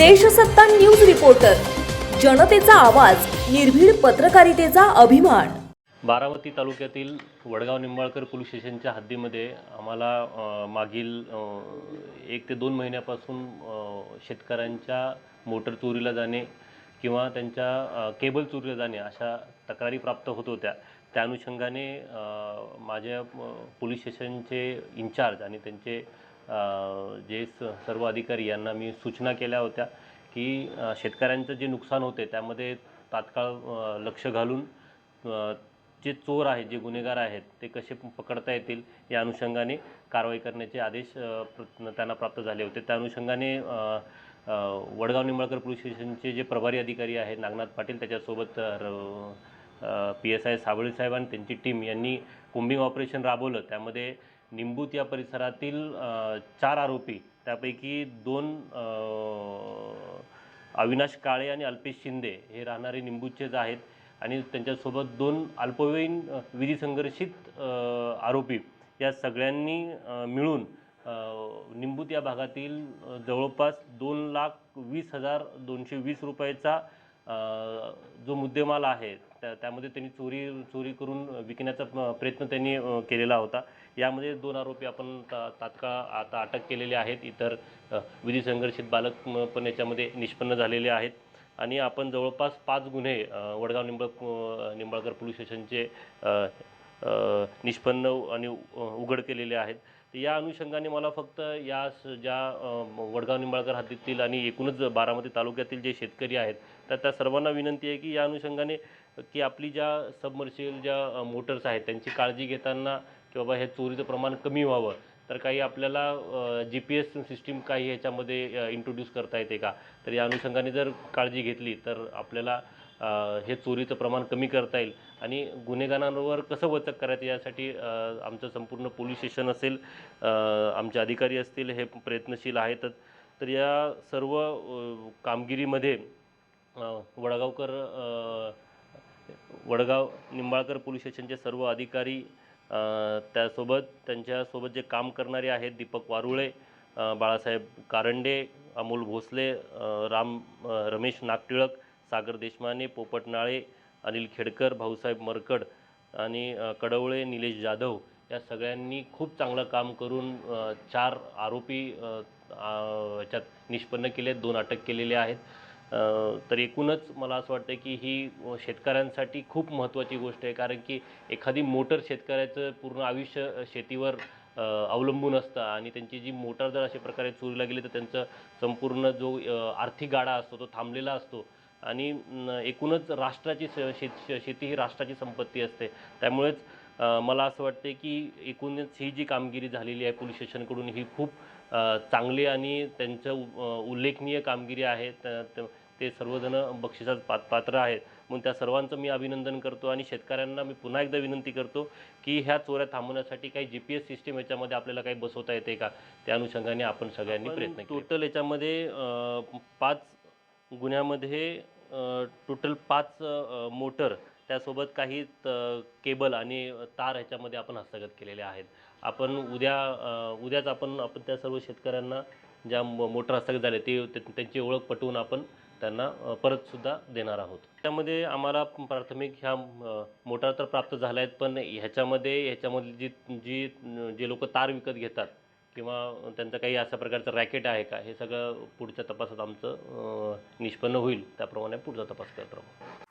Deshsatta news reporter जनतेचा आवाज निर्भीड पत्रकारितेचा अभिमान. बारामती तालुक्यातील वडगाव निंबाळकर पोलीस स्टेशनच्या हद्दीमध्ये आम्हाला मागील एक ते दोन महिन्यापासून शेतकऱ्यांच्या मोटर चोरीला जाणे किंवा त्यांच्या केबल चोरीला जाणे अशा तक्रारी प्राप्त होत होत्या. त्या अनुषंगाने माझ्या पोलीस स्टेशनचे इन्चार्ज आणि त्यांचे जे स सर्व अधिकारी यांना मी सूचना केल्या होत्या की शेतकऱ्यांचं जे नुकसान होते त्यामध्ये तात्काळ लक्ष घालून जे चोर आहेत जे गुन्हेगार आहेत ते कसे पकडता येतील या अनुषंगाने कारवाई करण्याचे आदेश प्र- त्यांना प्राप्त झाले होते. त्या अनुषंगाने वडगाव निंबाळकर पोलीस स्टेशनचे जे प्रभारी अधिकारी आहेत नागनाथ पाटील त्याच्यासोबत P S I Sable saheb आणि त्यांची टीम यांनी कोम्बिंग ऑपरेशन राबवलं त्यामध्ये निंबूत या परिसरातील चार आरोपी त्यापैकी दोन अविनाश काळे आणि अल्पेश शिंदे हे राहणारे निंबूचेच आहेत. आणि त्यांच्यासोबत दोन अल्पवयीन विधी संघर्षित आरोपी या सगळ्यांनी मिळून निंबूत या भागातील जवळपास दोन लाख वीस हजार दोनशे वीस रुपयाचा जो मुद्देमाल आहे त्या त्यामध्ये त्यांनी चोरी चोरी करून विकण्याचा प्रयत्न त्यांनी केलेला होता. यामध्ये दोन आरोपी आपण ता तात्काळ आता अटक केलेले आहेत. इतर विधी संघर्षित बालक पण याच्यामध्ये निष्पन्न झालेले आहेत. आणि आपण जवळपास पाच गुन्हे वडगाव निंबळ निंबाळकर पोलीस स्टेशनचे निष्पन्न आणि उघड केलेले आहेत. या अनुषंगाने मला फक्त या स- ज्या वडगाव निंबाळकर हद्दीतील आणि एकूणच बारामती तालुक्यातील जे शेतकरी आहेत तर त्या सर्वांना विनंती आहे की या अनुषंगाने की आपली ज्या सबमर्शियल ज्या मोटर्स आहेत त्यांची काळजी घेताना की बाबा हे चोरीचं प्रमाण कमी व्हावं. तर काही आपल्याला जी पी एस सिस्टीम काही ह्याच्यामध्ये इंट्रोड्यूस करता येते का? तर या अनुषंगाने जर काळजी घेतली तर आपल्याला हे चोरीचं प्रमाण कमी करता येईल. आणि गुन्हेगारांवर कसं वचक करायचं यासाठी आमचं संपूर्ण पोलीस स्टेशन असेल आमचे अधिकारी असतील हे प्रयत्नशील आहेतच तर या सर्व कामगिरीमध्ये वडगावकर वडगाव निंबाळकर पोलीस स्टेशनचे सर्व अधिकारी त्यासोबत त्यांच्यासोबत जे काम करणारे आहेत दीपक वारुळे बाळासाहेब कारंडे अमोल भोसले राम रमेश नागटिळक सागर देशमाने पोपटनाळे अनिल खेडकर भाऊसाहेब मरकड आणि कडवळे निलेश जाधव या सगळ्यांनी खूप चांगलं काम करून चार आरोपी ह्याच्यात याच्यात निष्पन्न केले दोन अटक केलेले आहेत. तर एकूणच मला असं वाटतं की ही शेतकऱ्यांसाठी खूप महत्त्वाची गोष्ट आहे. कारण की एखादी मोटर शेतकऱ्याचं पूर्ण आयुष्य शेतीवर अवलंबून असतं आणि त्यांची जी मोटर जर अशा प्रकारे चोरीला गेली तर त्यांचं संपूर्ण जो आर्थिक गाडा असतो तो थांबलेला असतो. आणि एकूणच राष्ट्राची स- शेत शेती ही राष्ट्राची संपत्ती असते. त्यामुळेच मला असं वाटते की एकूणच ही जी कामगिरी झालेली आहे पोलीस स्टेशनकडून ही खूप चांगली आणि त्यांचं उल्लेखनीय कामगिरी आहे त- सर्वजण बक्षिसात पात पात्र आहेत. म्हणून त्या सर्वांचं मी अभिनंदन करतो आणि शेतकऱ्यांना मी पुन्हा एकदा विनंती करतो की ह्या चोऱ्या थांबवण्यासाठी काही जी पी एस सिस्टीम याच्यामध्ये आपल्याला काही बसवता येते का? त्या अनुषंगाने आपण सगळ्यांनी प्रयत्न टोटल याच्यामध्ये पाच गुन्ह्यामध्ये टोटल पाच मोटर त्यासोबत काही त- केबल आणि तार ह्याच्यामध्ये आपण हस्तगत केलेले आहेत. आपण उद्या उद्याच आपण आपण त्या सर्व शेतकऱ्यांना ज्या मो- मोटर हस्तगत झाले ते त्यांची ओळख पटवून आपण त्यांना परतसुद्धा देणार आहोत. त्यामध्ये आम्हाला प्राथमिक ह्या मोटार तर प्राप्त झाल्या आहेत पण ह्याच्यामध्ये ह्याच्यामधली जी जी जे लोक तार विकत घेतात किंवा त्यांचं काही अशा प्रकारचं रॅकेट आहे का हे सगळं पुढच्या तपासात आमचं निष्पन्न होईल. त्याप्रमाणे पुढचा तपास करत. राहू